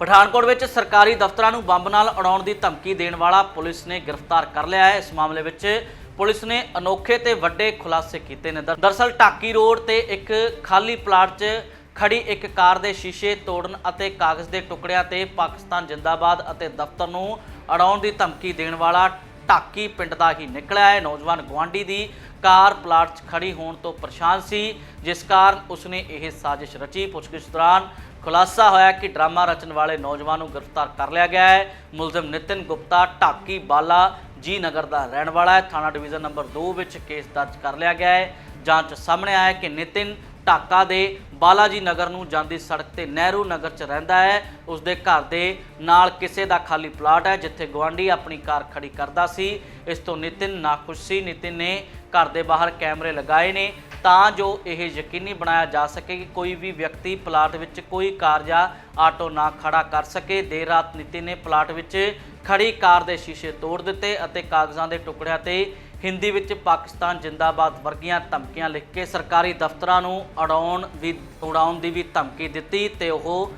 ਪਠਾਨਕੋਟ ਵਿੱਚ ਸਰਕਾਰੀ ਦਫ਼ਤਰਾਂ ਨੂੰ ਬੰਬ ਨਾਲ ਉਡਾਉਣ ਦੀ ਧਮਕੀ ਦੇਣ ਵਾਲਾ ਪੁਲਿਸ ਨੇ ਗ੍ਰਿਫਤਾਰ ਕਰ ਲਿਆ ਹੈ। ਇਸ ਮਾਮਲੇ ਵਿੱਚ ਪੁਲਿਸ ਨੇ ਅਨੋਖੇ ਤੇ ਵੱਡੇ ਖੁਲਾਸੇ ਕੀਤੇ ਨੇ। ਦਰ- ਦਰਅਸਲ ਢਾਕੀ ਰੋਡ ਤੇ ਇੱਕ ਖਾਲੀ ਪਲਾਟ 'ਚ ਖੜੀ ਇੱਕ ਕਾਰ ਦੇ ਸ਼ੀਸ਼ੇ ਤੋੜਨ ਅਤੇ ਕਾਗਜ਼ ਦੇ ਟੁਕੜਿਆਂ ਤੇ ਪਾਕਿਸਤਾਨ ਜਿੰਦਾਬਾਦ ਅਤੇ ਦਫ਼ਤਰ ਨੂੰ ਅੜਾਉਣ ਦੀ ਧਮਕੀ ਦੇਣ ਵਾਲਾ ਢਾਕੀ ਪਿੰਡ ਦਾ ਹੀ ਨਿਕਲਿਆ ਹੈ। ਨੌਜਵਾਨ ਗਵਾਂਡੀ ਦੀ ਕਾਰ ਪਲਾਟ 'ਚ ਖੜੀ ਹੋਣ ਤੋਂ ਪਰੇਸ਼ਾਨ ਸੀ। ਜਿਸ ਕਾਰਨ ਉਸਨੇ ਇਹ ਸਾਜ਼ਿਸ਼ ਰਚੀ। ਪੁੱਛਗਿੱਛ ਦੌਰਾਨ ਖੁਲਾਸਾ ਹੋਇਆ ਕਿ ਡਰਾਮਾ ਰਚਣ ਵਾਲੇ ਨੌਜਵਾਨ ਨੂੰ ਗ੍ਰਿਫਤਾਰ ਕਰ ਲਿਆ ਗਿਆ ਹੈ। ਮੁਲਜ਼ਮ ਨਿਤਿਨ ਗੁਪਤਾ, ਢਾਕੀ ਬਾਲਾ, ਜੀ ਨਗਰ ਦਾ ਰਹਿਣ ਵਾਲਾ ਹੈ। ਥਾਣਾ ਡਿਵੀਜ਼ਨ ਨੰਬਰ 2 ਵਿੱਚ ਕੇਸ ਦਰਜ ਕਰ ਲਿਆ ਗਿਆ ਹੈ। ਜਾਂਚ ਸਾਹਮਣੇ ਆਇਆ ਕਿ ਨਿਤਿਨ ਢਾਕਾ ਦੇ ਬਾਲਾਜੀ ਨਗਰ ਨੂੰ ਜਾਂਦੀ ਸੜਕ ਤੇ ਨਹਿਰੂ ਨਗਰ 'ਚ ਰਹਿੰਦਾ ਹੈ। ਉਸ ਦੇ ਘਰ ਦੇ ਨਾਲ ਕਿਸੇ ਦਾ ਖਾਲੀ ਪਲਾਟ ਹੈ, ਜਿੱਥੇ ਗਵਾਂਢੀ ਆਪਣੀ ਕਾਰ ਖੜੀ ਕਰਦਾ ਸੀ। ਇਸ ਤੋਂ ਨਿਤਿਨ ਨਾਖੁਸ਼ ਸੀ। ਨਿਤਿਨ ਨੇ ਘਰ ਦੇ ਬਾਹਰ ਕੈਮਰੇ ਲਗਾਏ ਨੇ, ਤਾਂ ਜੋ ਇਹ ਯਕੀਨੀ ਬਣਾਇਆ ਜਾ ਸਕੇ ਕਿ ਕੋਈ ਵੀ ਵਿਅਕਤੀ ਪਲਾਟ ਵਿੱਚ ਕੋਈ ਕਾਰ ਜਾਂ ਆਟੋ ਨਾ ਖੜਾ ਕਰ ਸਕੇ। ਦੇਰ ਰਾਤ ਨੀਤੀ ਨੇ ਪਲਾਟ ਵਿੱਚ ਖੜੀ ਕਾਰ ਦੇ ਸ਼ੀਸ਼ੇ ਤੋੜ ਦਿੱਤੇ ਅਤੇ ਕਾਗਜ਼ਾਂ ਦੇ ਟੁਕੜਿਆਂ ਤੇ ਹਿੰਦੀ ਵਿੱਚ ਪਾਕਿਸਤਾਨ ਜਿੰਦਾਬਾਦ ਵਰਗੀਆਂ ਧਮਕੀਆਂ ਲਿਖ ਕੇ ਸਰਕਾਰੀ ਦਫ਼ਤਰਾਂ ਨੂੰ ਉਡਾਉਣ ਵੀ, ਉਡਾਉਣ ਦੀ ਵੀ ਧਮਕੀ ਦਿੱਤੀ ਤੇ ਉਹ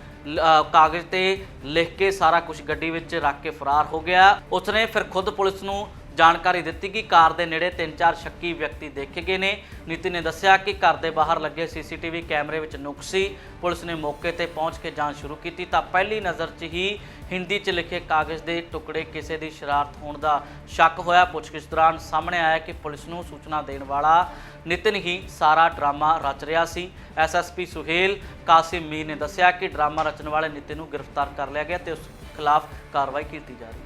ਕਾਗਜ਼ ਤੇ ਲਿਖ ਕੇ ਸਾਰਾ ਕੁਝ ਗੱਡੀ ਵਿੱਚ ਰੱਖ ਕੇ ਫਰਾਰ ਹੋ ਗਿਆ। ਉਸਨੇ ਫਿਰ ਖੁਦ ਪੁਲਿਸ ਨੂੰ ਜਾਣਕਾਰੀ ਦਿੱਤੀ ਕਿ ਕਾਰ ਦੇ ਨੇੜੇ ਤਿੰਨ ਚਾਰ ਸ਼ੱਕੀ ਵਿਅਕਤੀ ਦੇਖੇ ਗਏ ਨੇ। ਨੀਤੀ ਨੇ ਦੱਸਿਆ ਕਿ ਘਰ ਦੇ ਬਾਹਰ ਲੱਗੇ ਸੀਸੀਟੀਵੀ ਕੈਮਰੇ ਵਿੱਚ ਨੁਕਸ ਸੀ। ਪੁਲਿਸ ਨੇ ਮੌਕੇ ਤੇ ਪਹੁੰਚ ਕੇ ਜਾਂਚ ਸ਼ੁਰੂ ਕੀਤੀ ਤਾਂ ਪਹਿਲੀ ਨਜ਼ਰ 'ਚ ਹੀ ਹਿੰਦੀ 'ਚ ਲਿਖੇ ਕਾਗਜ਼ ਦੇ ਟੁਕੜੇ ਕਿਸੇ ਦੀ ਸ਼ਰਾਰਤ ਹੋਣ ਦਾ ਸ਼ੱਕ ਹੋਇਆ। ਪੁੱਛਗਿੱਛ ਦੌਰਾਨ ਸਾਹਮਣੇ ਆਇਆ ਕਿ ਪੁਲਿਸ ਨੂੰ ਸੂਚਨਾ ਦੇਣ ਵਾਲਾ ਨਿਤਿਨ ਹੀ ਸਾਰਾ ਡਰਾਮਾ ਰਚ ਰਿਹਾ ਸੀ। ਐਸਐਸਪੀ ਸੁਹੇਲ ਕਾਸਿਮ ਮੀਰ ਨੇ ਦੱਸਿਆ ਕਿ ਡਰਾਮਾ ਰਚਣ ਵਾਲੇ ਨਿਤਿਨ ਨੂੰ ਗ੍ਰਿਫਤਾਰ ਕਰ ਲਿਆ ਗਿਆ ਤੇ ਉਸ ਖਿਲਾਫ ਕਾਰਵਾਈ ਕੀਤੀ ਜਾ ਰਹੀ ਹੈ।